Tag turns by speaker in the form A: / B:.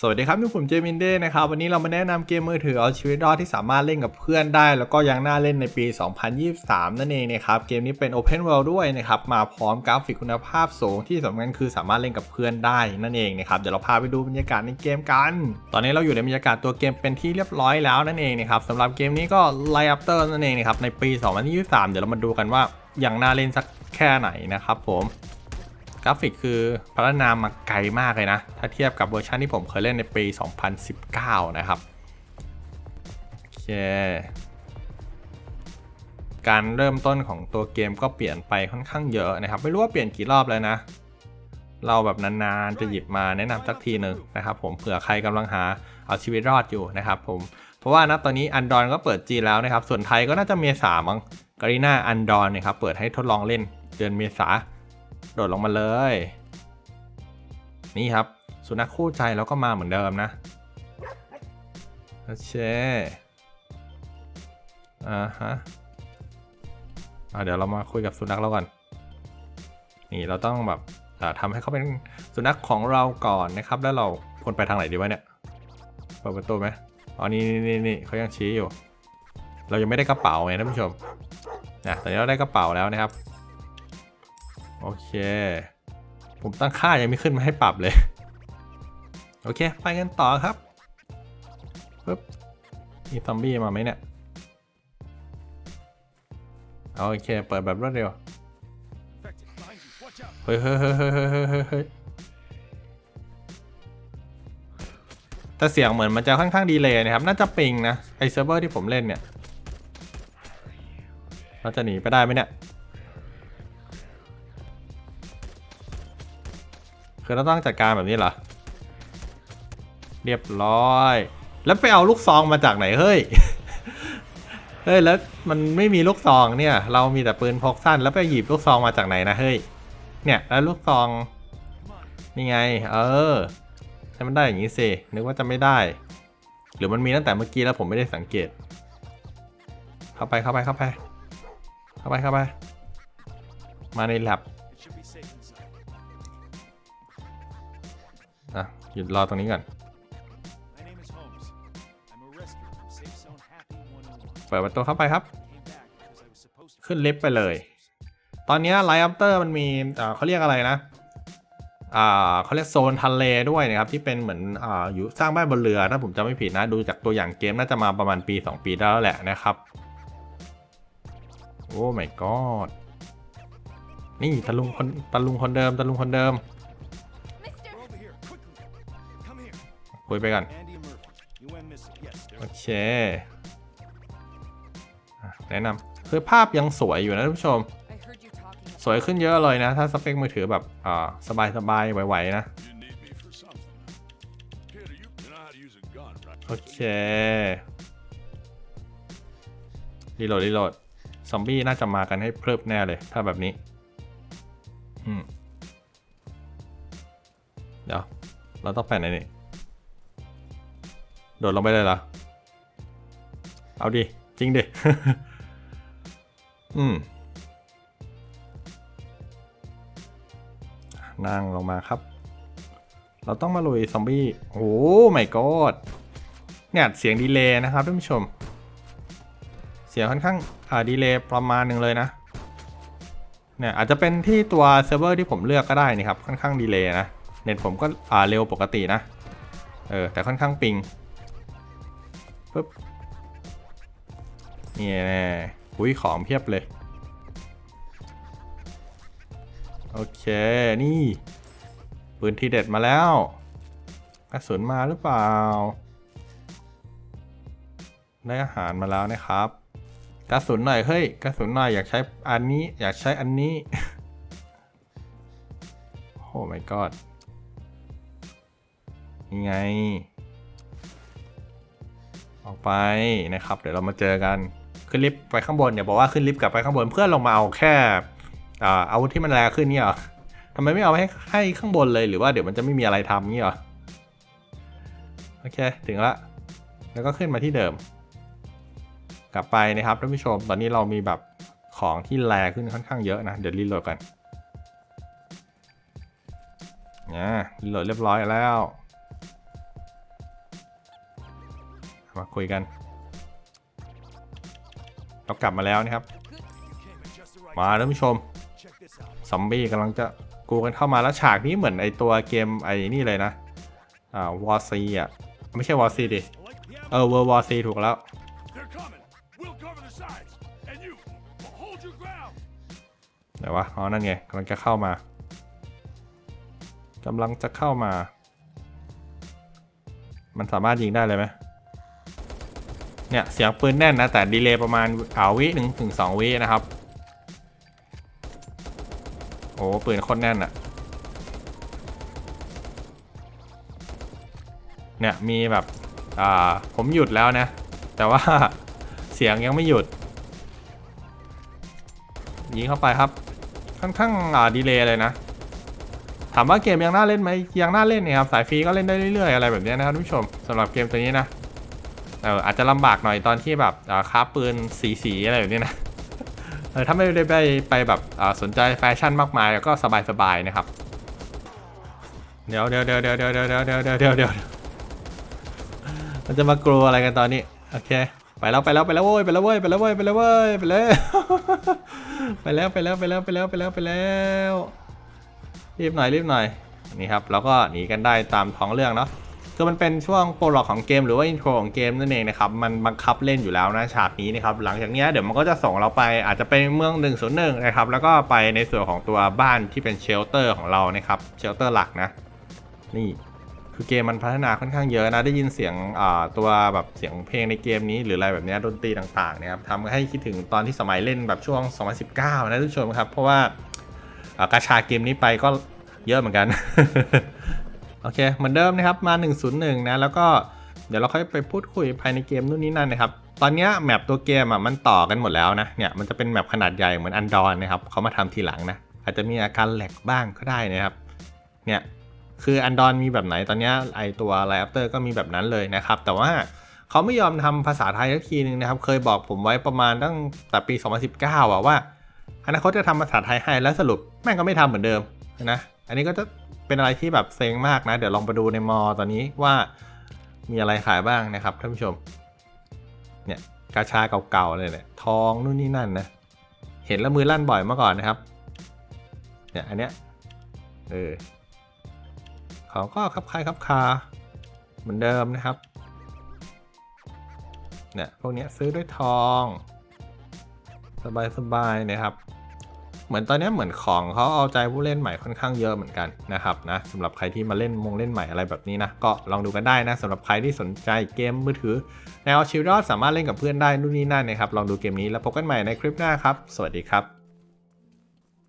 A: สวัสดีครับนี่ผมเจมินเด้นะครับวันนี้เรามาแนะนำเกมมือถือเอาชีวิตรอดที่สามารถเล่นกับเพื่อนได้ แล้วก็ยังน่าเล่นในปี 2023 นั่นเองนะครับเกมนี้เป็น Open World ด้วยนะครับมาพร้อมกราฟิกคุณภาพสูงที่สำคัญคือสามารถเล่นกับเพื่อนได้นั่นเองนะครับเดี๋ยวเราพาไปดูบรรยากาศในเกมกัน ตอนนี้เราอยู่ในบรรยากาศตัวเกมเป็นที่เรียบร้อยแล้วนั่นเองนะครับสำหรับเกมนี้ก็ Light After นั่นเองนะครับในปี 2023 เดี๋ยวเรามาดูกันว่ายังน่าเล่นสักแค่ไหนนะครับผม กราฟิกคือพัฒนามาไกลมากเลยนะ ถ้าเทียบกับเวอร์ชันที่ผมเคยเล่นในปี 2019 นะครับ โอเค การเริ่มต้นของตัวเกมก็เปลี่ยนไปค่อนข้างเยอะนะครับ ไม่รู้ว่าเปลี่ยนกี่รอบแล้วนะ เราแบบนานๆจะหยิบมาแนะนำสักทีหนึ่งนะครับ ผมเผื่อใครกำลังหาเอาชีวิตรอดอยู่นะครับผม เพราะว่านะตอนนี้อันดอนก็เปิดจีแล้วนะครับ ส่วนไทยก็น่าจะเมษามั้งการีนาอันดอนนะครับเปิดให้ทดลองเล่นเดือนเมษา โดดลงมาเลย นี่ครับ สุนัขคู่ใจแล้วก็มาเหมือนเดิมนะโอเคอ่าฮะอ่าเดี๋ยวเรามาคุยกับสุนัขเราก่อน นี่เราต้องแบบอ่าทำให้เขาเป็นสุนัขของเราก่อนนะครับ แล้วเราควรไปทางไหนดีวะเนี่ยเปิดประตูไหมอ๋อนี่นี่นี่นี่เขายังชี้อยู่ เรายังไม่ได้กระเป๋าไงท่านผู้ชมนะตอนนี้เราได้กระเป๋าแล้วนะครับ โอเค ผมตั้งค่ายังไม่ขึ้นมาให้ปรับเลย โอเค ไปกันต่อครับปึ๊บมีซอมบี้มาไหมเนี่ย โอเค เปิดแบบรวดเร็ว เฮ้ยเฮ้ยเฮ้ยเฮ้ยเฮ้ยแต่เสียงเหมือนมันจะค่อนข้างดีเลยนะครับ น่าจะปิงนะ ไอเซิร์ฟเวอร์ที่ผมเล่นเนี่ย เราจะหนีไปได้ไหมเนี่ย คือเราต้องจัดการแบบนี้เหรอ เรียบร้อย แล้วไปเอาลูกซองมาจากไหนเฮ้ย เฮ้ยแล้วมันไม่มีลูกซองเนี่ย เรามีแต่ปืนพกสั้นแล้วไปหยิบลูกซองมาจากไหนนะเฮ้ย เนี่ยแล้วลูกซองนี่ไง เออให้มันได้อย่างนี้สิ นึกว่าจะไม่ได้ หรือมันมีตั้งแต่เมื่อกี้แล้วผมไม่ได้สังเกต เข้าไปเข้าไปเข้าไป เข้าไปเข้าไป มาใน lab อะหยุดรอตรงนี้ก่อน เปิดประตูเข้าไปครับ ขึ้นลิฟต์ไปเลย ตอนนี้ไลท์อัปเตอร์มันมีเขาเรียกอะไรนะเขาเรียกโซนทะเลด้วยนะครับ ที่เป็นเหมือนออยู่สร้างบ้านบนเรือ ถ้าผมจำไม่ผิดนะ ดูจากตัวอย่างเกมน่าจะมาประมาณปี 2 ปีได้แล้วแหละนะครับ โอ้ my god นี่ตะลุงคนตะลุงคนเดิมตะลุงคนเดิม คุยไปก่อน
B: Andy and Murphy. You went missing. Yes,
A: โอ
B: they're
A: เคอะแนะนำคือภาพยังสวยอยู่นะท่านผู้ชม
C: I heard you talking
A: สวยขึ้นเยอะเลยนะ ถ้าสเปคมือถือแบบอ่าสบายๆไหวๆนะ
D: You need me for something. Kid, you, you know how to use a gun, right?
A: โอเครีโหลดรีโหลดซอมบี้น่าจะมากันให้เพลิบแน่เลย ถ้าแบบนี้ อืม เดี๋ยว เราต้องไปไหนนี่ โดดลงไปเลยเหรอ เอาดิ จริงดิ อืม นั่งลงมาครับ เราต้องมาลุยซอมบี้ โอ้ไม่กอดเนี่ยเสียงดีเลย์นะครับท่านผู้ชม เสียงค่อนข้าง อ่า ดีเลย์ประมาณหนึ่งเลยนะ เนี่ยอาจจะเป็นที่ตัวเซิร์ฟเวอร์ที่ผมเลือกก็ได้นี่ครับ ค่อนข้างดีเลย์นะ เน็ตผมก็ อ่า เร็วปกตินะ เออ แต่ค่อนข้างปิง ปึ๊บนี่แน่อุ้ยของเพียบเลย โอเค นี่ปืนทีเด็ดมาแล้วกระสุนมาหรือเปล่า ได้อาหารมาแล้วนะครับกระสุนหน่อยเฮ้ยกระสุนหน่อยอยากใช้อันนี้อยากใช้อันนี้ โอ้ my god นี่ไง ออกไปนะครับ เดี๋ยวเรามาเจอกันขึ้นลิฟต์ไปข้างบนอย่าบอกว่าขึ้นลิฟต์กลับไปข้างบนเพื่อลงมาเอาแค่อาอาวุธที่มันแรงขึ้นเนี่ยหรอทำไมไม่เอาให้ให้ข้างบนเลยหรือว่าเดี๋ยวมันจะไม่มีอะไรทำงี้เหรอโอเคถึงละแล้วก็ขึ้นมาที่เดิม กลับไปนะครับท่านผู้ชมตอนนี้เรามีแบบของที่แรงขึ้นค่อนข้างเยอะนะ เดี๋ยวรีโหลดกันเนี่ยรีโหลดเรียบร้อยแล้ว มาคุยกัน เรากลับมาแล้วนะครับ มาท่านผู้ชม ซอมบี้กำลังจะกูกันเข้ามาแล้วฉากนี้เหมือนไอตัวเกมไอ้นี่เลยนะ อ่าวอซีอะ ไม่ใช่วอซีดิ เออเวอร์วอซีถูกแล้ว ไหนวะ อ๋อ นั่นไงกำลังจะเข้ามากำลังจะเข้ามา มันสามารถยิงได้เลยไหม เนี่ยเสียงปืนแน่นนะแต่ดีเลย์ประมาณอ่าวิหนึ่งถึงสองวินะครับ โอ้ปืนโคตรแน่นอะเนี่ยมีแบบอ่าผมหยุดแล้วนะ แต่ว่าเสียงยังไม่หยุดยิงเข้าไปครับค่อนข้างอ่าดีเลย์เลยนะถามว่าเกมยังน่าเล่นไหมยังน่าเล่นเนี่ยครับสายฟรีก็เล่นได้เรื่อยๆอะไรแบบนี้นะครับท่านผู้ชมสำหรับเกมตัวนี้นะ เอออาจจะลำบากหน่อยตอนที่แบบอ่าคราปืนสีสีๆอะไรแบบนี้นะเออถ้าไม่ได้ไปไปแบบสนใจแฟชั่นมากมายก็สบายๆนะครับ เดี๋ยวเดี๋ยวเดี๋ยวเดี๋ยวเดี๋ยวเดี๋ยวเดี๋ยวเดี๋ยวเดี๋ยวเดี๋ยวมันจะมากลัวอะไรกันตอนนี้โอเคไปแล้วไปแล้วไปแล้วเว้ยไปแล้วเว้ยไปแล้วเว้ยไปแล้วเว้ยไปแล้วไปแล้วไปแล้วไปแล้วไปแล้วไปแล้วไปแล้วรีบหน่อยรีบหน่อยนี่ครับ แล้วก็หนีกันได้ตามท้องเรื่องเนาะ คือมันเป็นช่วงโปรล็อกของเกมหรือว่าอินโทรของเกมนั่นเองนะครับมันบังคับเล่นอยู่แล้วนะฉากนี้นะครับหลังจากนี้เดี๋ยวมันก็จะส่งเราไปอาจจะไปเมือง101นย์หนะครับแล้วก็ไปในส่วนของตัวบ้านที่เป็นเชลเตอร์ของเรานะครับเชลเตอร์หลักนะนี่คือเกมมันพัฒนาค่อนข้างเยอะนะได้ยินเสียงอ่าตัวแบบเสียงเพลงในเกมนี้หรืออะไรแบบนี้ดนตรีต่างๆเนี่ยครับทำให้คิดถึงตอนที่สมัยเล่นแบบช่วง 2019 นะทุกชมครับเพราะว่าอ่ากาชาเกมนี้ไปก็เยอะเหมือนกัน โอเค เหมือนเดิมนะครับมา 101 นะ แล้วก็เดี๋ยวเราค่อยไปพูดคุยภายในเกมนู่นนี่นั่นนะครับ ตอนนี้แมปตัวเกมอะมันต่อกันหมดแล้วนะ เนี่ยมันจะเป็นแมปขนาดใหญ่เหมือนอันดอนนะครับเขามาทำทีหลังนะ อาจจะมีอาการแหลกบ้างก็ได้นะครับ เนี่ยคืออันดอนมีแบบไหนตอนนี้ไอตัวไลอัปเตอร์ก็มีแบบนั้นเลยนะครับ แต่ว่าเขาไม่ยอมทำภาษาไทยสักทีนึงนะครับ เคยบอกผมไว้ประมาณตั้งแต่ปี 2019อะว่าอนาคตจะทำภาษาไทยให้แล้วสรุปแม่งก็ไม่ทำเหมือนเดิมนะ อันนี้ก็จะเป็นอะไรที่แบบเซ็งมากนะ เดี๋ยวลองไปดูในมอตอนนี้ว่ามีอะไรขายบ้างนะครับท่านผู้ชม เนี่ยกาชาเก่าๆเลยเนี่ยทองนู่นนี่นั่นนะ เห็นแล้วมือลั่นบ่อยเมื่อก่อนนะครับ เนี่ยอันเนี้ยเออเขาก็คับคายคับคา เหมือนเดิมนะครับ เนี่ยพวกเนี้ยซื้อด้วยทอง สบายๆนะครับ เหมือนตอนนี้เหมือนของเขาเอาใจผู้เล่นใหม่ค่อนข้างเยอะเหมือนกันนะครับนะสำหรับใครที่มาเล่นมงเล่นใหม่อะไรแบบนี้นะก็ลองดูกันได้นะสำหรับใครที่สนใจเกมมือถือแนวชิลดอสามารถเล่นกับเพื่อนได้นู่นนี่นั่นนะครับลองดูเกมนี้แล้วพบกันใหม่ในคลิปหน้าครับ สวัสดีครับ